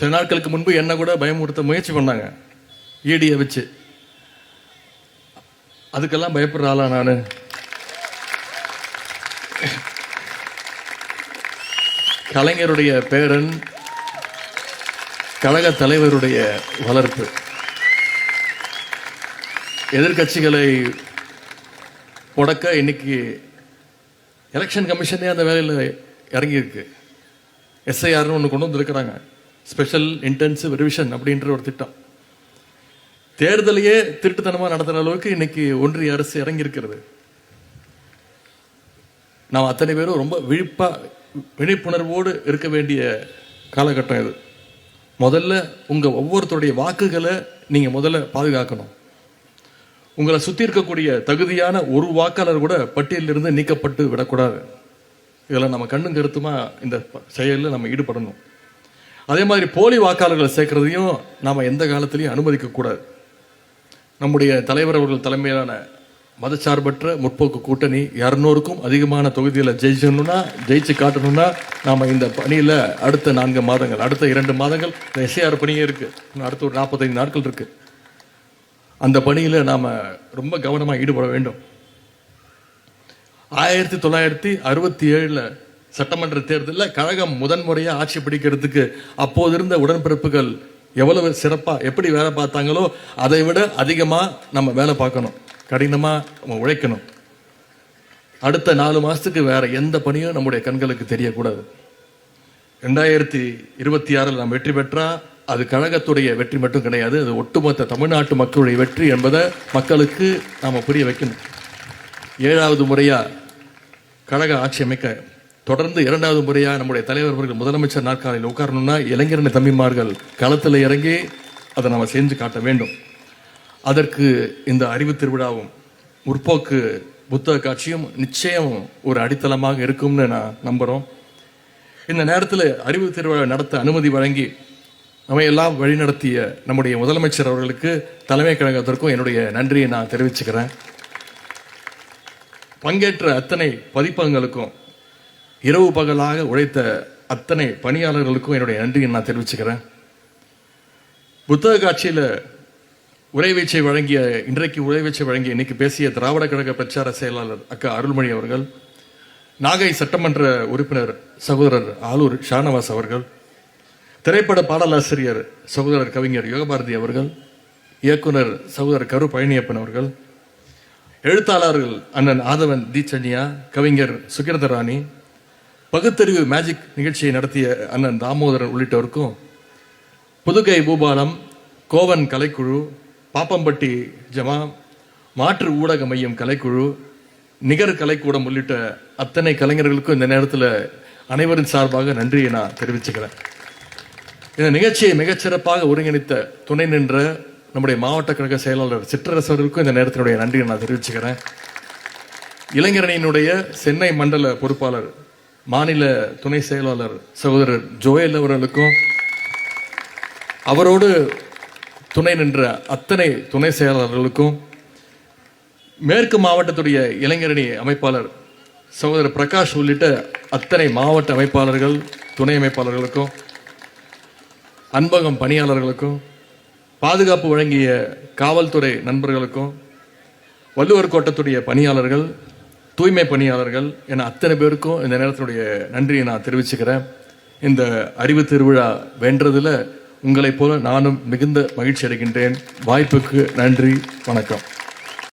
சில நாட்களுக்கு முன்பு என்ன கூட பயமுறுத்த முயற்சி பண்ணாங்க. ஈடியை வச்சு. அதுக்கெல்லாம் பயப்படுற ஆளா நான். கலைஞருடைய பேரன் கழக தலைவருடைய வளர்ப்பு. எதிர்க்கட்சிகளை முடக்க இன்னைக்கு எலெக்ஷன் கமிஷனே அந்த வேலையில் இறங்கியிருக்கு. எஸ்ஐஆர்னு ஒன்று கொண்டு வந்திருக்கிறாங்க. ஸ்பெஷல் இன்டென்சிவ் ரிவிஷன் அப்படின்ற ஒரு திட்டம். தேர்தலையே திருட்டுத்தனமாக நடத்துகிற அளவுக்கு இன்னைக்கு ஒன்றிய அரசு இறங்கியிருக்கிறது. நாம் அத்தனை பேரும் ரொம்ப விழிப்பாக விழிப்புணர்வோடு இருக்க வேண்டிய காலகட்டம் இது. முதல்ல உங்கள் ஒவ்வொருத்தருடைய வாக்குகளை நீங்கள் முதல்ல பாதுகாக்கணும். உங்களை சுற்றி இருக்கக்கூடிய தகுதியான ஒரு வாக்காளர் கூட பட்டியலிருந்து நீக்கப்பட்டு விடக்கூடாது. இதில் நம்ம கண்ணும் கருத்துமாக இந்த செயலில் நம்ம ஈடுபடணும். அதே மாதிரி போலி வாக்காளர்களை சேர்க்கறதையும் நாம் எந்த காலத்திலையும் அனுமதிக்கக்கூடாது. நம்முடைய தலைவர் அவர்கள் தலைமையிலான மதச்சார்பற்ற முற்போக்கு கூட்டணி இரநூறுக்கும் அதிகமான தொகுதியில் ஜெயிச்சணும்னா ஜெயிச்சு காட்டணும்னா நாம் இந்த பணியில் அடுத்த நான்கு மாதங்கள் அடுத்த இரண்டு மாதங்கள் இந்த எஸ்ஏஆர் பணியே இருக்குது அடுத்த ஒரு நாற்பத்தைந்து நாட்கள் இருக்குது அந்த பணியில் நாம் ரொம்ப கவனமாக ஈடுபட வேண்டும். ஆயிரத்தி தொள்ளாயிரத்தி அறுபத்தி ஏழில் சட்டமன்ற தேர்தலில் கழகம் முதன்முறையாக ஆட்சி பிடிக்கிறதுக்கு அப்போது இருந்த உடன்பிறப்புகள் எவ்வளவு சிறப்பாக எப்படி வேலை பார்த்தாங்களோ அதை விட அதிகமாக நம்ம வேலை பார்க்கணும். கடினமாக நம்ம உழைக்கணும். அடுத்த நாலு மாதத்துக்கு வேற எந்த பணியும் நம்முடைய கண்களுக்கு தெரியக்கூடாது. ரெண்டாயிரத்தி இருபத்தி ஆறில் நாம் வெற்றி பெற்றால் அது கழகத்துடைய வெற்றி மட்டும் கிடையாது அது ஒட்டுமொத்த தமிழ்நாட்டு மக்களுடைய வெற்றி என்பதை மக்களுக்கு நாம் புரிய வைக்கணும். ஏழாவது முறையாக கழக ஆட்சி அமைக்க தொடர்ந்து இரண்டாவது முறையாக நம்முடைய தலைவர் அவர்கள் முதலமைச்சர் நாற்காலியில் உட்காரணும்னா இளைஞரணி தம்பிமார்கள் களத்தில் இறங்கி அதை நம்ம செஞ்சு காட்ட வேண்டும். அதற்கு இந்த அறிவு திருவிழாவும் முற்போக்கு புத்தக காட்சியும் நிச்சயம் ஒரு அடித்தளமாக இருக்கும்னு நான் நம்புகிறோம் இந்த நேரத்தில் அறிவு திருவிழா நடத்த அனுமதி வழங்கி நம்ம எல்லாம் வழிநடத்திய நம்முடைய முதலமைச்சர் அவர்களுக்கு தலைமை கழகத்திற்கும் என்னுடைய நன்றியை நான் தெரிவிச்சுக்கிறேன். பங்கேற்ற அத்தனை பதிப்பகங்களுக்கும் இரவு பகலாக உழைத்த அத்தனை பணியாளர்களுக்கும் என்னுடைய நன்றியை நான் தெரிவிச்சுக்கிறேன். புத்தக காட்சியில் உரைவீச்சை வழங்கிய இன்றைக்கு உரைவீச்சை வழங்கிய இன்னைக்கு பேசிய திராவிட கழக பிரச்சார செயலாளர் அக்கா அருள்மொழி அவர்கள் நாகை சட்டமன்ற உறுப்பினர் சகோதரர் ஆலூர் ஷானவாஸ் அவர்கள் திரைப்பட பாடலாசிரியர் சகோதரர் கவிஞர் யோகபாரதி அவர்கள் இயக்குனர் சகோதரர் கரு பழனியப்பன் அவர்கள் எழுத்தாளர்கள் அண்ணன் ஆதவன் தீச்சன்யா கவிஞர் சுகிரதராணி பகுத்தறிவு மேஜிக் நிகழ்ச்சியை நடத்திய அண்ணன் தாமோதரன் உள்ளிட்டோருக்கும் புதுகை பூபாலம் கோவன் கலைக்குழு பாப்பம்பட்டி ஜமா மாற்று ஊடக மையம் கலைக்குழு நிகர் கலைக்கூடம் உள்ளிட்ட அத்தனை கலைஞர்களுக்கும் இந்த நேரத்தில் அனைவரின் சார்பாக நன்றியை நான் தெரிவிச்சுக்கிறேன். இந்த நிகழ்ச்சியை மிகச்சிறப்பாக ஒருங்கிணைத்த துணை நின்ற நம்முடைய மாவட்ட கழக செயலாளர் சிற்றரசர்களுக்கும் இந்த நேரத்தினுடைய நன்றியை நான் தெரிவிச்சுக்கிறேன். இளைஞரணியினுடைய சென்னை மண்டல பொறுப்பாளர் மாநில துணை செயலாளர் சகோதரர் ஜோயல் அவர்களுக்கும் அவரோடு துணை நின்ற அத்தனை துணை செயலாளர்களுக்கும் மேற்கு மாவட்டத்துடைய இளைஞரணி அமைப்பாளர் சகோதரர் பிரகாஷ் உள்ளிட்ட அத்தனை மாவட்ட அமைப்பாளர்கள் துணை அமைப்பாளர்களுக்கும் அன்பகம் பணியாளர்களுக்கும் பாதுகாப்பு வழங்கிய காவல்துறை நண்பர்களுக்கும் வள்ளுவர் கோட்டத்துடைய பணியாளர்கள் தூய்மை பணியாளர்கள் என அத்தனை பேருக்கும் இந்த நேரத்தினுடைய நன்றியை நான் தெரிவிச்சுக்கிறேன். இந்த அறிவு திருவிழா வென்றதில் உங்களைப் போல நானும் மிகுந்த மகிழ்ச்சி அடைகின்றேன். வாய்ப்புக்கு நன்றி வணக்கம்.